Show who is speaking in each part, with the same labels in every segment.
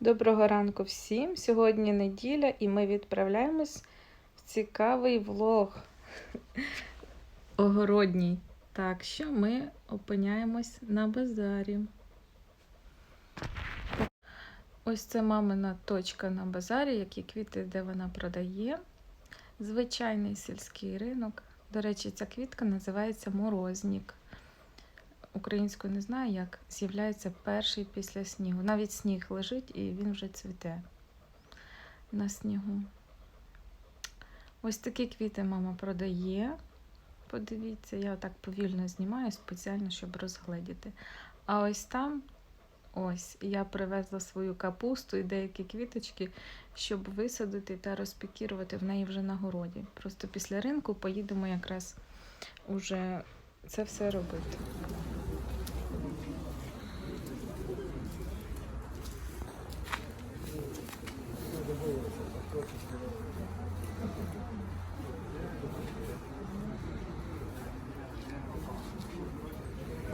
Speaker 1: Доброго ранку всім! Сьогодні неділя і ми відправляємось в цікавий влог огородній. Так що ми опиняємось на базарі. Ось це мамина точка на базарі, які квіти, де вона продає. Звичайний сільський ринок. До речі, ця квітка називається морознік. Українською не знаю, як з'являється перший після снігу. Навіть сніг лежить і він вже цвіте на снігу. Ось такі квіти мама продає. Подивіться, я так повільно знімаю спеціально, щоб розгледіти. А ось там, ось, я привезла свою капусту і деякі квіточки, щоб висадити та розпікірувати в неї вже на городі. Просто після ринку поїдемо якраз уже це все робити.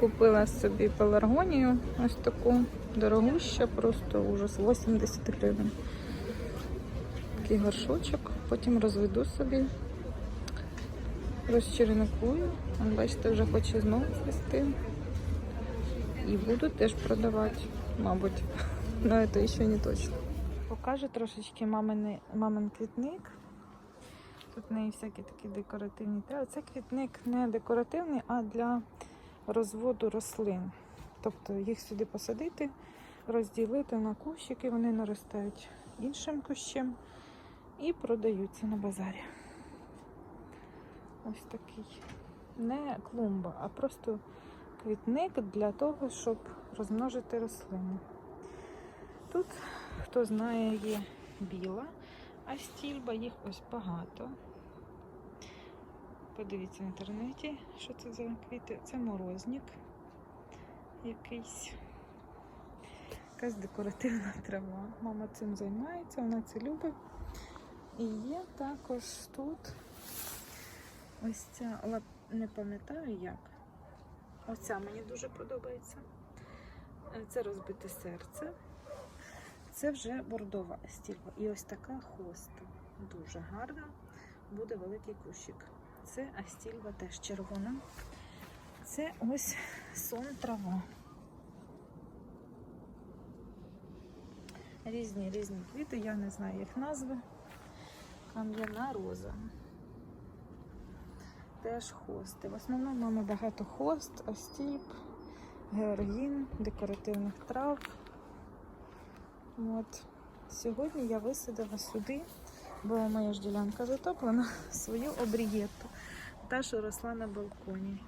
Speaker 1: Купила собі пеларгонію, ось таку дорогуща, просто ужас 80 гривень. Такий горшочок, потім розведу собі, розчерникую. Бачите, вже хоче знову цвісти. І буду теж продавати, мабуть. Но це ще не точно. Покажу трошечки мамини, мамин квітник. Тут в неї всякі такі декоративні. Це квітник не декоративний, а для розводу рослин. Тобто їх сюди посадити, розділити на кущики, вони наростають іншим кущем і продаються на базарі. Ось такий. Не клумба, а просто квітник для того, щоб розмножити рослини. Тут, хто знає, є біла, а стільба їх ось багато. Подивіться в інтернеті, що це за квіти. Це морозник якийсь. Якась декоративна трава. Мама цим займається, вона це любить. І є також тут ось ця, не пам'ятаю як. Оця мені дуже подобається. Е, Це розбите серце. Це вже бордова стільба. І ось така хоста. Дуже гарна. Буде великий кущик. Це астільва теж червона. Це ось сон трава. Різні різні квіти, я не знаю їх назви. Кам'яна роза. Теж хости. В основному маємо багато хост, астільб, георгін, декоративних трав. От. Сьогодні я висадила сюди, бо моя ж ділянка затоплена, свою обрієту. Та, що росла на балконі.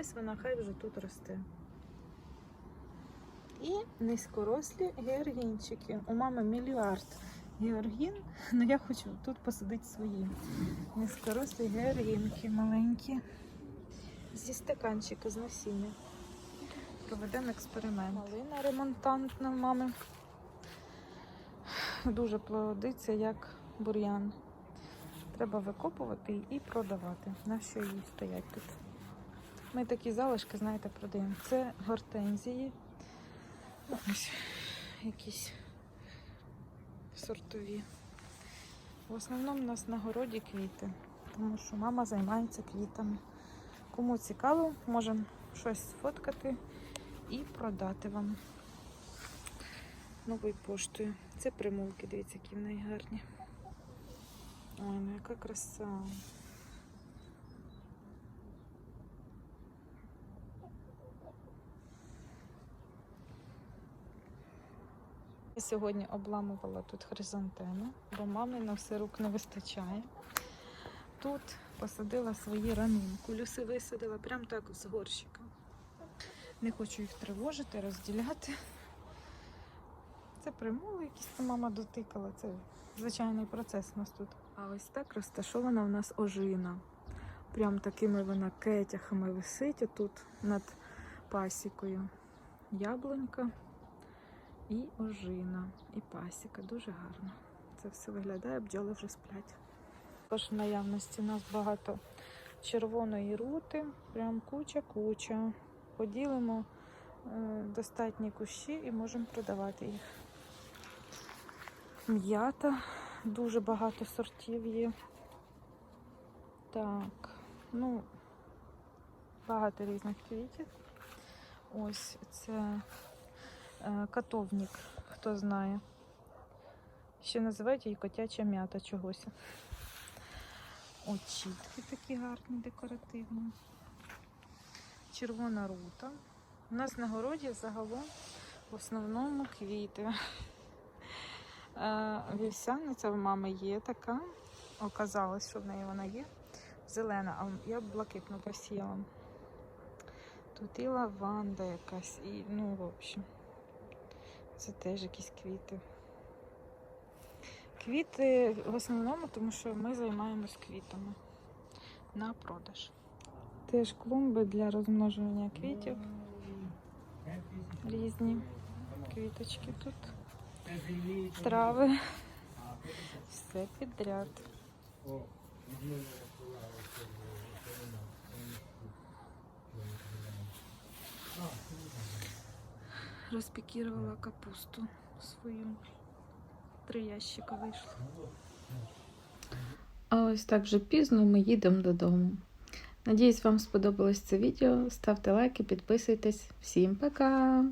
Speaker 1: Ось вона хай вже тут росте. І низькорослі георгінчики. У мами мільярд георгін, але я хочу тут посадити свої. Низькорослі георгінки маленькі. Зі стаканчика з насіння. Проведемо експеримент. Малина ремонтантна в мами. Дуже плодиться, як бур'ян. Треба викопувати і продавати. На що її стоять тут? Ми такі залишки, знаєте, продаємо. Це гортензії. Ось якісь сортові. В основному у нас на городі квіти, тому що мама займається квітами. Кому цікаво, можемо щось сфоткати і продати вам новою поштою. Це примулки, дивіться, які в неї гарні. Ой, ну яка краса. Я сьогодні обламувала тут хризантеми, бо мамі на все рук не вистачає. Тут посадила свої ранунку. Люси висадила прямо так з горщика. Не хочу їх тривожити, розділяти. Це примули, якісь мама дотикала. Це звичайний процес у нас тут. А ось так розташована у нас ожина. Прям такими вона кетяхами висить отут над пасікою. Яблунька і ожина, і пасіка. Дуже гарно. Це все виглядає, бджоли вже сплять. Також в наявності у нас багато червоної рути, прям куча-куча. Поділимо е, достатні кущі і можемо продавати їх. М'ята, дуже багато сортів є. Так, ну, багато різних квітів. Ось це е, катовник, хто знає. Ще називають її котяча м'ята чогось. Очітки такі гарні, декоративні. Червона рута. У нас на городі загалом в основному квіти. Е, Вівсяниця в мами є така. Оказалось, що в неї вона є. Зелена, а я блакитну посіяла. Тут і лаванда якась, і, ну, в общем, це теж якісь квіти. Квіти в основному, тому що ми займаємось квітами на продаж. Теж клумби для розмножування квітів. Різні квіточки тут, трави, все підряд. Розпікірувала капусту свою. Три ящика вийшло. А ось так вже пізно ми їдемо додому. Надіюсь, вам сподобалось це відео. Ставте лайки, підписуйтесь. Всім пока!